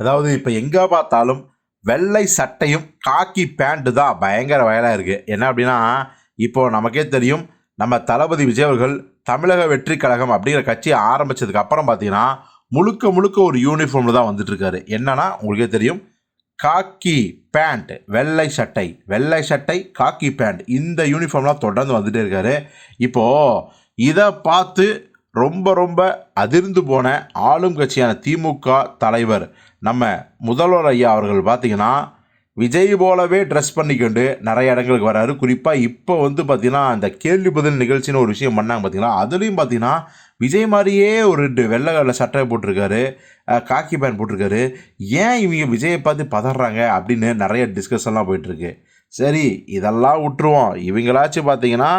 அதாவது இப்போ எங்கே பார்த்தாலும் வெள்ளை சட்டையும் காக்கி பேண்ட்டு தான் பயங்கர வயலாக இருக்குது என்ன அப்படின்னா இப்போ நமக்கே தெரியும் நம்ம தளபதி விஜய் அவர்கள் தமிழக வெற்றி கழகம் அப்படிங்கிற கட்சியை ஆரம்பிச்சதுக்கு அப்புறம் பார்த்தீங்கன்னா முழுக்க முழுக்க ஒரு யூனிஃபார்மில் தான் வந்துட்டுருக்காரு என்னன்னா உங்களுக்கே தெரியும் காக்கி பேண்ட் வெள்ளை சட்டை வெள்ளை சட்டை காக்கி பேண்ட் இந்த யூனிஃபார்ம்லாம் தொடர்ந்து வந்துகிட்டே இருக்காரு. இப்போது இதை பார்த்து ரொம்ப ரொம்ப அதிர்ந்து போன ஆளும் கட்சியான திமுக தலைவர் நம்ம முதல்வர் ஐயா அவர்கள் பார்த்தீங்கன்னா விஜய் போலவே ட்ரெஸ் பண்ணிக்கொண்டு நிறைய இடங்களுக்கு வராரு. குறிப்பாக இப்போ வந்து பார்த்திங்கன்னா அந்த கேள்வி பதில் நிகழ்ச்சின்னு ஒரு விஷயம் பண்ணாங்க பார்த்தீங்கன்னா அதுலேயும் பார்த்தீங்கன்னா விஜய் மாதிரியே ஒரு ரெண்டு வெள்ளை கலர் சட்டை போட்டிருக்காரு காக்கி பேண்ட் போட்டிருக்காரு. ஏன் இவங்க விஜயை பார்த்து பதறாங்க அப்படின்னு நிறைய டிஸ்கஷன்லாம் போயிட்டுருக்கு சரி இதெல்லாம் விட்டுருவோம். இவங்களாச்சும் பார்த்தீங்கன்னா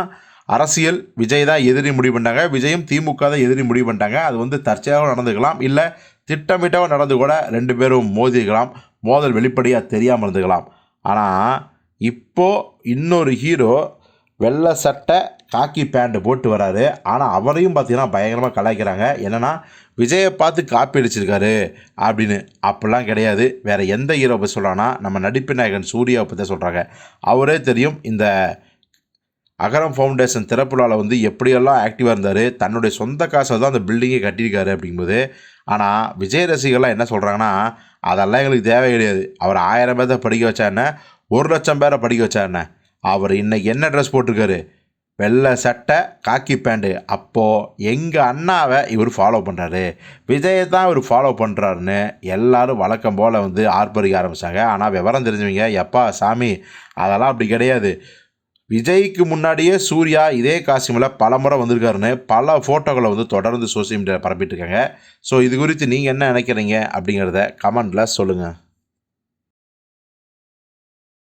அரசியல் விஜய் தான் எதிரி முடிவு பண்ணிட்டாங்க. விஜயும் திமுக தான் எதிரி முடிவு பண்ணிட்டாங்க. அது வந்து தற்செயலாக நடந்துக்கலாம். இல்லை திட்டமிட்டவ நடந்து கூட ரெண்டு பேரும் மோதிக்கலாம் மோதல் வெளிப்படையாக தெரியாமல் இருந்துக்கலாம். ஆனால் இப்போது இன்னொரு ஹீரோ வெள்ளை சட்டை காக்கி பேண்ட்டு போட்டு வராரு. ஆனால் அவரையும் பார்த்தீங்கன்னா பயங்கரமாக கலாய்க்கிறாங்க. என்னென்னா விஜயை பார்த்து காப்பி அடிச்சிருக்காரு அப்படின்னு. அப்படிலாம் கிடையாது. வேறு எந்த ஹீரோ பற்றி சொல்கிறான்னா நம்ம நடிப்பு நாயகன் சூர்யாவை பற்றி சொல்கிறாங்க அவரே தெரியும் இந்த அகரம் ஃபவுண்டேஷன் திறப்புலாவில் வந்து எப்படியெல்லாம் ஆக்டிவாக இருந்தார் தன்னுடைய சொந்த காசை தான் அந்த பில்டிங்கே கட்டியிருக்காரு அப்படிங்கும்போது ஆனால் விஜய் ரசிகர்லாம் என்ன சொல்கிறாங்கன்னா அதெல்லாம் எங்களுக்கு தேவை கிடையாது. அவர் ஆயிரம் பேரை படிக்க வச்சா என்ன? ஒரு லட்சம் பேரை படிக்க வச்சா என்ன? அவர் இன்னைக்கு என்ன ட்ரெஸ் போட்டிருக்காரு? வெள்ளை சட்டை காக்கி பேண்ட்டு அப்போது எங்கள் அண்ணாவை இவர் ஃபாலோ பண்ணுறாரு விஜயை தான் இவர் ஃபாலோ பண்ணுறாருன்னு எல்லோரும் வழக்கம் போல் வந்து ஆர்ப்பரிக்க ஆரம்பித்தாங்க ஆனால் விவரம் தெரிஞ்சவங்க எப்பா சாமி அதெல்லாம் அப்படி கிடையாது. விஜய்க்கு முன்னாடியே சூர்யா இதே காசிமில் பல முறை வந்திருக்காருன்னு பல ஃபோட்டோக்களை வந்து தொடர்ந்து சோசியல் மீடியாவில் பரப்பிட்டு இருக்காங்க. ஸோ இது குறித்து நீங்கள் என்ன நினைக்கிறீங்க அப்படிங்கிறத கமெண்டில் சொல்லுங்கள்